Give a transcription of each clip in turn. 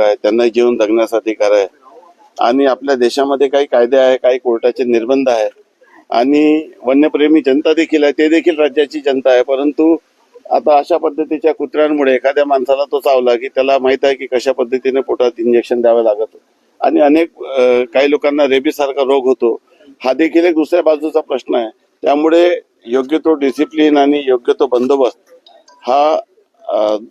काय त्यांना जीवन जगण्याचा अधिकार आहे. आणि आपल्या देशामध्ये काही कायदे आहे काही कोर्टाचे निर्बंध आहे. आणि वन्यप्रेमी जनता देखील आहे ते देखील राज्याची जनता आहे. परंतु आता अशा पद्धतीच्या कुत्र्यांमुळे एखाद्या माणसाला तो चावला की त्याला माहीत आहे की कशा पद्धतीने पोटात इंजेक्शन द्यावं लागत. आणि अनेक काही लोकांना रेबीज सारखा रोग होतो. हा देखील एक दुसऱ्या बाजूचा प्रश्न आहे. त्यामुळे योग्य तो डिसिप्लिन आणि योग्य तो बंदोबस्त हा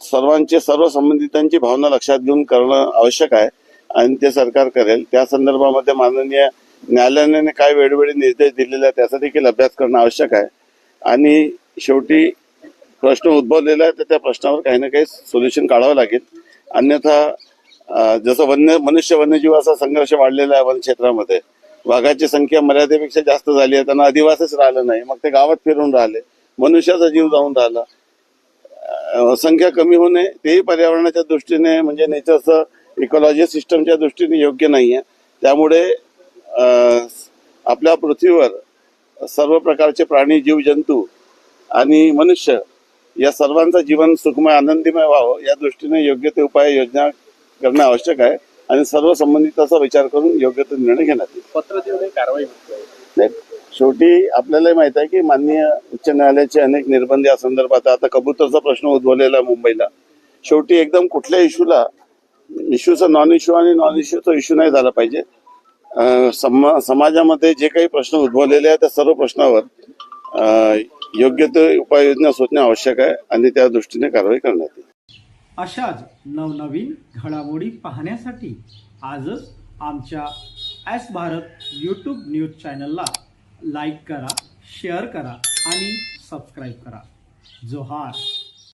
सर्वांचे सर्व संबंधितांची भावना लक्षात घेऊन करणं आवश्यक आहे आणि ते सरकार करेल. त्या संदर्भामध्ये माननीय न्यायालयाने काय वेळोवेळी निर्देश दिलेले आहेत त्याचा देखील अभ्यास करणं आवश्यक आहे. आणि शेवटी प्रश्न उद्भवलेला आहे तर त्या प्रश्नावर काही ना काही सोल्युशन काढावं लागेल. अन्यथा जसं वन्य मनुष्य वन्यजीवाचा संघर्ष वाढलेला आहे वन क्षेत्रामध्ये. वाघाची संख्या मर्यादेपेक्षा जास्त झाली आहे त्यांना अधिवासच राहिलं नाही. मग ते गावात फिरून राहिले. मनुष्याचा जीव जाऊन राहिला. संख्या कमी होणे तेही पर्यावरणाच्या दृष्टीने म्हणजे नेचरचं इकॉलॉजी सिस्टमच्या दृष्टीने योग्य नाही आहे त्यामुळे आपल्या पृथ्वीवर सर्व प्रकारचे प्राणी जीव जंतू आणि मनुष्य या सर्वांचं जीवन सुखमय आनंदीमय व्हावं या दृष्टीने योग्य ते उपाय योजना करणं आवश्यक आहे. आणि सर्व संबंधिताचा विचार करून योग्य तो निर्णय घेण्यात येईल. पत्र देऊन कारवाई नाही, शेवटी आपल्याला माहीत आहे की माननीय उच्च न्यायालयाचे अनेक निर्बंध या संदर्भात आता कबूतरचा प्रश्न उद्भवलेला आहे मुंबईला. शेवटी एकदम कुठल्या इश्यूला इश्यूचा नॉन इश्यू आणि नॉन इश्यूचा इश्यू नाही झाला पाहिजे. समा समाजामध्ये जे काही प्रश्न उद्भवलेले आहेत त्या सर्व प्रश्नावर योग्य ते उपाययोजना शोधणे आवश्यक आहे आणि त्या दृष्टीने कारवाई करण्यात येईल. अशाच नवनवीन घडामोडी पाहण्यासाठी आजच आमच्या ॲस भारत यूट्यूब न्यूज चॅनलला लाईक करा शेअर करा आणि सबस्क्राईब करा. जोहार.